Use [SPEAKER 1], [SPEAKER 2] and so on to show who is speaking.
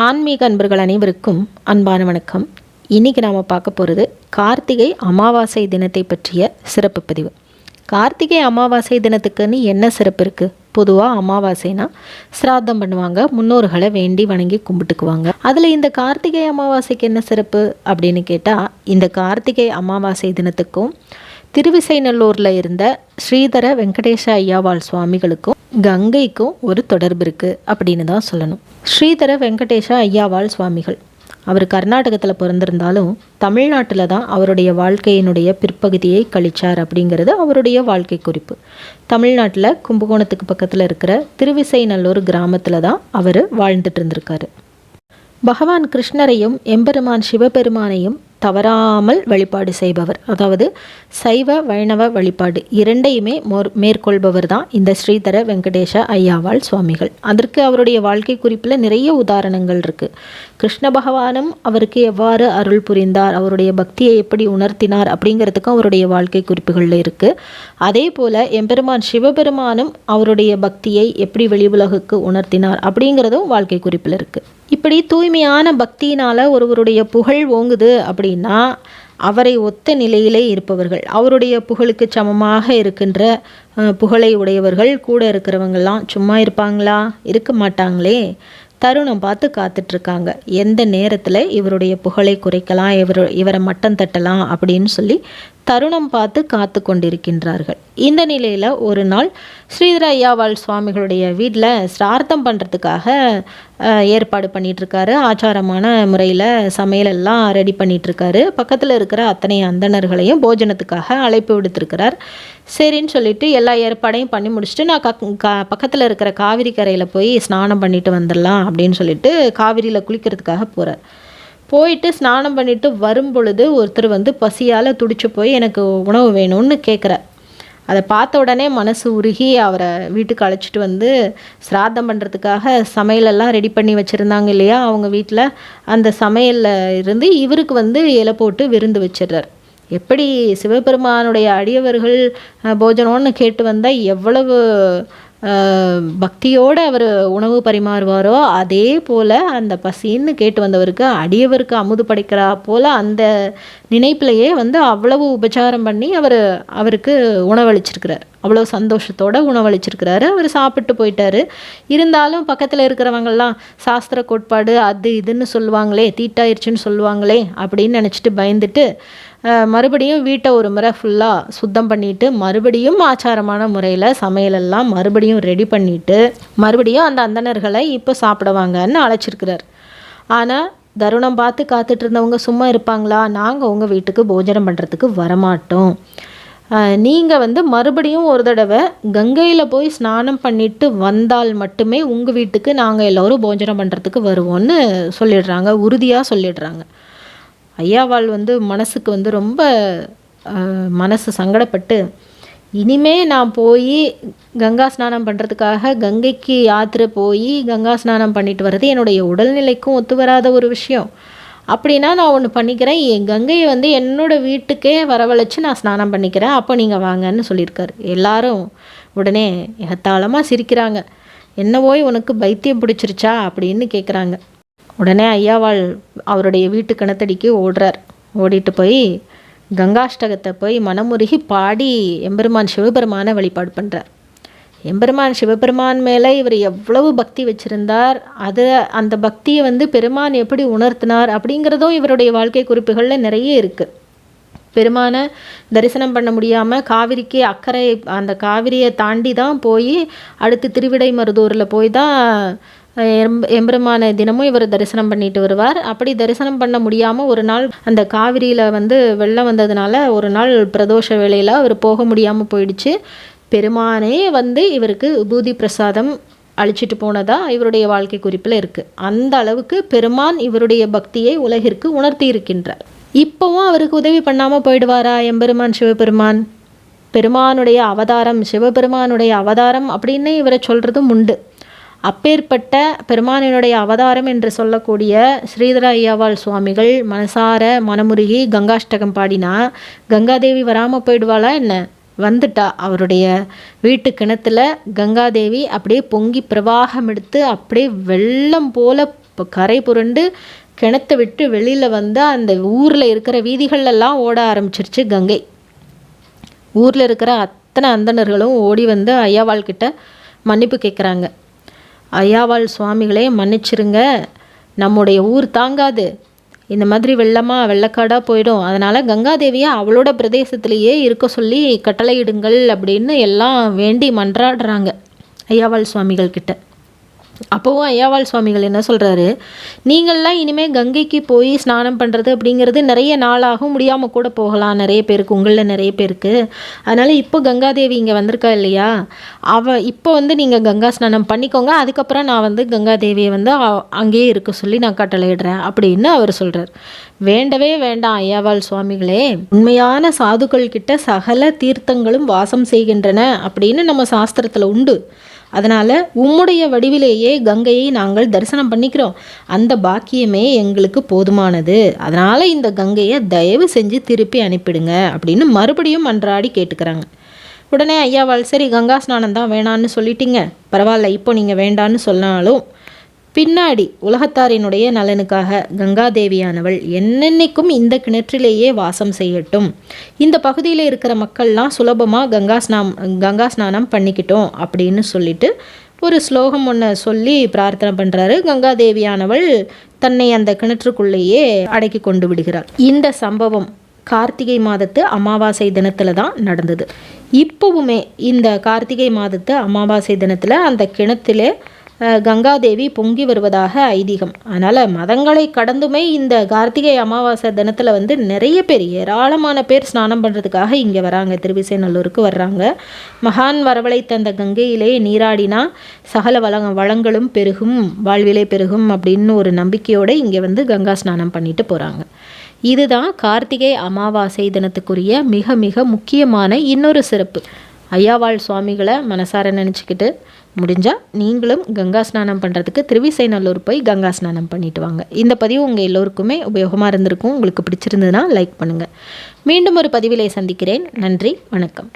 [SPEAKER 1] ஆன்மீக அன்பர்கள் அனைவருக்கும் அன்பான வணக்கம். இன்றைக்கி நாம் பார்க்க போகிறது கார்த்திகை அமாவாசை தினத்தை பற்றிய சிறப்பு பதிவு. கார்த்திகை அமாவாசை தினத்துக்குன்னு என்ன சிறப்பு இருக்குது பொதுவாக அமாவாசைனா சிராத்தம் பண்ணுவாங்க முன்னோர்களை வேண்டி வணங்கி கும்பிட்டுக்குவாங்க. அதில் இந்த கார்த்திகை அமாவாசைக்கு என்ன சிறப்பு அப்படின்னு கேட்டால் இந்த கார்த்திகை அமாவாசை தினத்துக்கும் திருவிசைநல்லூரில் இருந்த ஸ்ரீதர வெங்கடேஷ ஐயாவாள் சுவாமிகளுக்கும் கங்கைக்கும் ஒரு தொடர்பு இருக்குது அப்படின்னு தான் சொல்லணும். ஸ்ரீதர வெங்கடேஷ ஐயாவாள் சுவாமிகள். அவர் கர்நாடகத்தில் பிறந்திருந்தாலும் தமிழ்நாட்டில் தான் அவருடைய வாழ்க்கையினுடைய பிற்பகுதியை கழிச்சார் அப்படிங்கிறது அவருடைய வாழ்க்கை குறிப்பு. தமிழ்நாட்டில் கும்பகோணத்துக்கு பக்கத்தில் இருக்கிற திருவிசைநல்லூர் கிராமத்தில் தான் அவர் வாழ்ந்துட்டு இருந்திருக்காரு. பகவான் கிருஷ்ணரையும் எம்பெருமான் சிவபெருமானையும் தவறாமல் வழிபாடு செய்பவர். அதாவது சைவ வைணவ வழிபாடு இரண்டையுமே மோர் மேற்கொள்பவர் தான் இந்த ஸ்ரீதர வெங்கடேஷ ஐயாவாள் சுவாமிகள். அதற்கு அவருடைய வாழ்க்கை குறிப்பில் நிறைய உதாரணங்கள் இருக்குது கிருஷ்ண பகவானும் அவருக்கு எவ்வாறு அருள் புரிந்தார் அவருடைய பக்தியை எப்படி உணர்த்தினார் அப்படிங்கிறதுக்கும் அவருடைய வாழ்க்கை குறிப்புகளில் இருக்குது அதே போல் எம்பெருமான் சிவபெருமானும் அவருடைய பக்தியை எப்படி வெளி உலகுக்கு உணர்த்தினார் அப்படிங்கிறதும் வாழ்க்கை குறிப்பில் இருக்குது இப்படி தூய்மையான பக்தியினால் ஒருவருடைய புகழ் ஓங்குது அப்படின்னா அவரை ஒத்த நிலையிலே இருப்பவர்கள் அவருடைய புகழுக்கு சமமாக இருக்கின்ற புகழை உடையவர்கள் கூட இருக்கிறவங்கெல்லாம் சும்மா இருப்பாங்களா? இருக்க மாட்டாங்களே. தருணம் பார்த்து காத்துட்ருக்காங்க. எந்த நேரத்தில் இவருடைய புகழை குறைக்கலாம் இவர் இவரை மட்டம் தட்டலாம் அப்படின்னு சொல்லி தருணம் பார்த்து காத்து கொண்டிருக்கின்றார்கள். இந்த நிலையில் ஒரு நாள் ஸ்ரீதர ஐயாவாள் சுவாமிகளுடைய வீட்டில் சிரார்த்தம் பண்ணுறதுக்காக ஏற்பாடு பண்ணிகிட்ருக்காரு ஆச்சாரமான முறையில் சமையலெல்லாம் ரெடி பண்ணிகிட்ருக்காரு பக்கத்தில் இருக்கிற அத்தனை அந்தணர்களையும் போஜனத்துக்காக அழைப்பு விடுத்திருக்கிறார். சரின்னு சொல்லிட்டு எல்லா ஏற்பாடையும் பண்ணி முடிச்சுட்டு நான் கக் கா பக்கத்தில் இருக்கிற காவிரி கரையில் போய் ஸ்நானம் பண்ணிட்டு வந்துடலாம் அப்படின்னு சொல்லிட்டு காவிரியில் குளிக்கிறதுக்காக போகிறார் போயிட்டு ஸ்நானம் பண்ணிட்டு வரும் பொழுது ஒருத்தர் வந்து பசியால் துடிச்சு போய் எனக்கு உணவு வேணும்னு கேட்குறார் அதை பார்த்த உடனே மனசு உருகி அவரை வீட்டுக்கு அழைச்சிட்டு வந்து சிராதம் பண்ணுறதுக்காக சமையலெல்லாம் ரெடி பண்ணி வச்சுருந்தாங்க இல்லையா? அவங்க வீட்டில் அந்த சமையலில் இருந்து இவருக்கு வந்து இலை போட்டு விருந்து வச்சிடுறார். எப்படி சிவபெருமானுடைய அடியவர்கள் போஜனம்னு கேட்டு வந்தால் எவ்வளவு பக்தியோடு அவர் உணவு பரிமாறுவாரோ அதே போல் அந்த பசின்னு கேட்டு வந்தவருக்கு அடியவருக்கு அமுது படைக்கிறா போல் அந்த நினைப்பிலேயே வந்து அவ்வளவு உபச்சாரம் பண்ணி அவர் அவருக்கு உணவளிச்சிருக்கிறார். அவ்வளோ சந்தோஷத்தோடு உணவளிச்சிருக்கிறாரு. அவர் சாப்பிட்டு போயிட்டாரு. இருந்தாலும் பக்கத்தில் இருக்கிறவங்கெல்லாம் சாஸ்திர கோட்பாடு அது இதுன்னு சொல்லுவாங்களே தீட்டாயிருச்சுன்னு சொல்லுவாங்களே அப்படின்னு நினச்சிட்டு பயந்துட்டு மறுபடியும் வீட்டை ஒரு முறை ஃபுல்லாக சுத்தம் பண்ணிட்டு மறுபடியும் ஆச்சாரமான முறையில் சமையலெல்லாம் மறுபடியும் ரெடி பண்ணிட்டு மறுபடியும் அந்த அந்தணர்களை இப்போ சாப்பிடுவாங்கன்னு அழைச்சிருக்கிறார். ஆனால் தருணம் பார்த்து காத்துட்டு இருந்தவங்க சும்மா இருப்பாங்களா? நாங்கள் உங்கள் வீட்டுக்கு போஜனம் பண்ணுறதுக்கு வரமாட்டோம். நீங்கள் வந்து மறுபடியும் ஒரு தடவை கங்கையில் போய் ஸ்நானம் பண்ணிட்டு வந்தால் மட்டுமே உங்கள் வீட்டுக்கு நாங்கள் எல்லோரும் போஜனம் பண்ணுறதுக்கு வருவோம்னு சொல்லிடுறாங்க உறுதியாக சொல்லிடுறாங்க. ஐயாவாள் வந்து மனசுக்கு வந்து ரொம்ப மனசு சங்கடப்பட்டு இனிமே நான் போய் கங்கா ஸ்நானம் பண்ணுறதுக்காக கங்கைக்கு யாத்திரை போய் கங்கா ஸ்நானம் பண்ணிட்டு வர்றது என்னுடைய உடல்நிலைக்கும் ஒத்து வராத ஒரு விஷயம். அப்படின்னா நான் ஒன்று பண்ணிக்கிறேன். என் கங்கையை வந்து என்னோட வீட்டுக்கே வரவழைச்சி நான் ஸ்நானம் பண்ணிக்கிறேன். அப்போ நீங்கள் வாங்கன்னு சொல்லியிருக்காரு. எல்லாரும் உடனே எகத்தாளமாக சிரிக்கிறாங்க. என்ன உனக்கு பைத்தியம் பிடிச்சிருச்சா அப்படின்னு கேட்குறாங்க உடனே ஐயாவாள் அவருடைய வீட்டு கிணத்தடிக்கு ஓடுறார். ஓடிட்டு போய் கங்காஷ்டகத்தை போய் மனமுருகி பாடி எம்பெருமான் சிவபெருமானை வழிபாடு பண்ணுறார் எம்பெருமான் சிவபெருமான் மேலே இவர் எவ்வளவு பக்தி வச்சிருந்தார் அது அந்த பக்தியை வந்து பெருமான் எப்படி உணர்த்தினார் அப்படிங்கிறதும் இவருடைய வாழ்க்கை குறிப்புகளில் நிறைய இருக்குது பெருமானை தரிசனம் பண்ண முடியாமல் காவிரிக்கு அக்கறை அந்த காவிரியை தாண்டி தான் போய் அடுத்து திருவிடைமருதூரில் போய் தான் எம் எம்பெருமான தினமும் இவர் தரிசனம் பண்ணிட்டு வருவார். அப்படி தரிசனம் பண்ண முடியாமல் ஒரு நாள் அந்த காவிரியில் வந்து வெள்ளம் வந்ததுனால ஒரு நாள் பிரதோஷ வேலையில் அவர் போக முடியாமல் போயிடுச்சு. பெருமானே வந்து இவருக்கு விபூதி பிரசாதம் அழிச்சிட்டு போனதா இவருடைய வாழ்க்கை குறிப்பில் இருக்குது அந்த அளவுக்கு பெருமான் இவருடைய பக்தியை உலகிற்கு உணர்த்தி இருக்கின்றார் இப்போவும் அவருக்கு உதவி பண்ணாமல் போயிடுவாரா எம்பெருமான் சிவபெருமான்? பெருமானுடைய அவதாரம் சிவபெருமானுடைய அவதாரம் அப்படின்னு இவரை சொல்கிறதும் உண்டு. அப்பேற்பட்ட பெருமானினுடைய அவதாரம் என்று சொல்லக்கூடிய ஸ்ரீதர ஐயாவாள் சுவாமிகள் மனசார மனமுருகி கங்காஷ்டகம் பாடினா கங்காதேவி வராமல் போயிடுவாளா என்ன? வந்துட்டா. அவருடைய வீட்டு கிணத்துல கங்காதேவி அப்படியே பொங்கி பிரவாகம் எடுத்து அப்படியே வெள்ளம் போல கரை புரண்டு கிணத்தை விட்டு வெளியில் வந்து அந்த ஊரில் இருக்கிற வீதிகளெல்லாம் ஓட ஆரம்பிச்சிருச்சு கங்கை. ஊரில் இருக்கிற அத்தனை அந்தணர்களும் ஓடி வந்து ஐயாவாள் கிட்ட மன்னிப்பு கேட்குறாங்க ஐயாவாள் சுவாமிகளே மன்னிச்சிருங்க. நம்முடைய ஊர் தாங்காது. இந்த மாதிரி வெள்ளமாக வெள்ளக்காடாக போயிடும். அதனால் கங்காதேவியை அவளோட பிரதேசத்திலேயே இருக்க சொல்லி கட்டளையிடுங்கள் அப்படின்னு எல்லாம் வேண்டி மன்றாடுறாங்க ஐயாவாள் சுவாமிகள் கிட்ட. அப்போவும் ஐயாவாள் சுவாமிகள் என்ன சொல்கிறாரு நீங்கள்லாம் இனிமேல் கங்கைக்கு போய் ஸ்நானம் பண்ணுறது அப்படிங்கிறது நிறைய நாளாகும். முடியாமல் கூட போகலாம். நிறைய பேருக்கு உங்களில் நிறைய பேருக்கு. அதனால் இப்போ கங்காதேவி இங்கே வந்திருக்கா இல்லையா? அவள் இப்போ வந்து நீங்கள் கங்கா ஸ்நானம் பண்ணிக்கோங்க. அதுக்கப்புறம் நான் வந்து கங்காதேவியை வந்து அங்கேயே இருக்க சொல்லி நான் கட்டளையிடுறேன். அப்படின்னு அவர் சொல்கிறார் வேண்டவே வேண்டாம் ஐயாவாள் சுவாமிகளே. உண்மையான சாதுக்கள் கிட்ட சகல தீர்த்தங்களும் வாசம் செய்கின்றன. அப்படின்னு நம்ம சாஸ்திரத்தில் உண்டு. அதனால் உம்முடைய வடிவிலேயே கங்கையை நாங்கள் தரிசனம் பண்ணிக்கிறோம். அந்த பாக்கியமே எங்களுக்கு போதுமானது. அதனால் இந்த கங்கையை தயவு செஞ்சு திருப்பி அனுப்பிடுங்க அப்படின்னு மறுபடியும் மன்றாடி கேட்டுக்கிறாங்க. உடனே ஐயாவால் சரி கங்கா ஸ்நானம் தான் வேணான்னு சொல்லிட்டீங்க. பரவாயில்ல இப்போ நீங்கள் வேண்டான்னு சொன்னாலும் பின்னாடி உலகத்தாரினுடைய நலனுக்காக கங்காதேவியானவள் என்னென்னைக்கும் இந்த கிணற்றிலேயே வாசம் செய்யட்டும். இந்த பகுதியில் இருக்கிற மக்கள்லாம் சுலபமாக கங்கா ஸ்நாம் கங்கா ஸ்நானம் பண்ணிக்கிட்டோம் அப்படின்னு சொல்லிட்டு ஒரு ஸ்லோகம் ஒன்று சொல்லி பிரார்த்தனை பண்ணுறாரு கங்காதேவியானவள் தன்னை அந்த கிணற்றுக்குள்ளேயே அடக்கி கொண்டு விடுகிறாள். இந்த சம்பவம் கார்த்திகை மாதத்து அமாவாசை தினத்தில் தான் நடந்தது. இப்போவுமே இந்த கார்த்திகை மாதத்து அமாவாசை தினத்தில் அந்த கிணத்துல கங்காதேவி பொங்கி வருவதாக ஐதீகம். அதனால் மதங்களை கடந்துமே இந்த கார்த்திகை அமாவாசை தினத்தில் வந்து நிறைய பேர் ஏராளமான பேர் ஸ்நானம் பண்ணுறதுக்காக இங்கே வராங்க. திருவிசைநல்லூருக்கு வர்றாங்க. மகான் வரவழைத்த அந்த கங்கையிலே நீராடினா சகல வள வளங்களும் பெருகும் வாழ்விலே பெருகும் அப்படின்னு ஒரு நம்பிக்கையோடு இங்கே வந்து கங்கா ஸ்நானம் பண்ணிட்டு போகிறாங்க இதுதான் கார்த்திகை அமாவாசை தினத்துக்குரிய மிக மிக முக்கியமான இன்னொரு சிறப்பு. ஐயாவாள் சுவாமிகளை மனசார நினச்சிக்கிட்டு முடிஞ்சால் நீங்களும் கங்கா ஸ்நானம் பண்ணுறதுக்கு திருவிசைநல்லூர் போய் கங்கா ஸ்நானம் பண்ணிட்டு வாங்க. இந்த பதிவு உங்கள் எல்லோருக்குமே உபயோகமாக இருந்திருக்கும். உங்களுக்கு பிடிச்சிருந்ததுன்னா லைக் பண்ணுங்கள் மீண்டும் ஒரு பதிவிலே சந்திக்கிறேன். நன்றி வணக்கம்.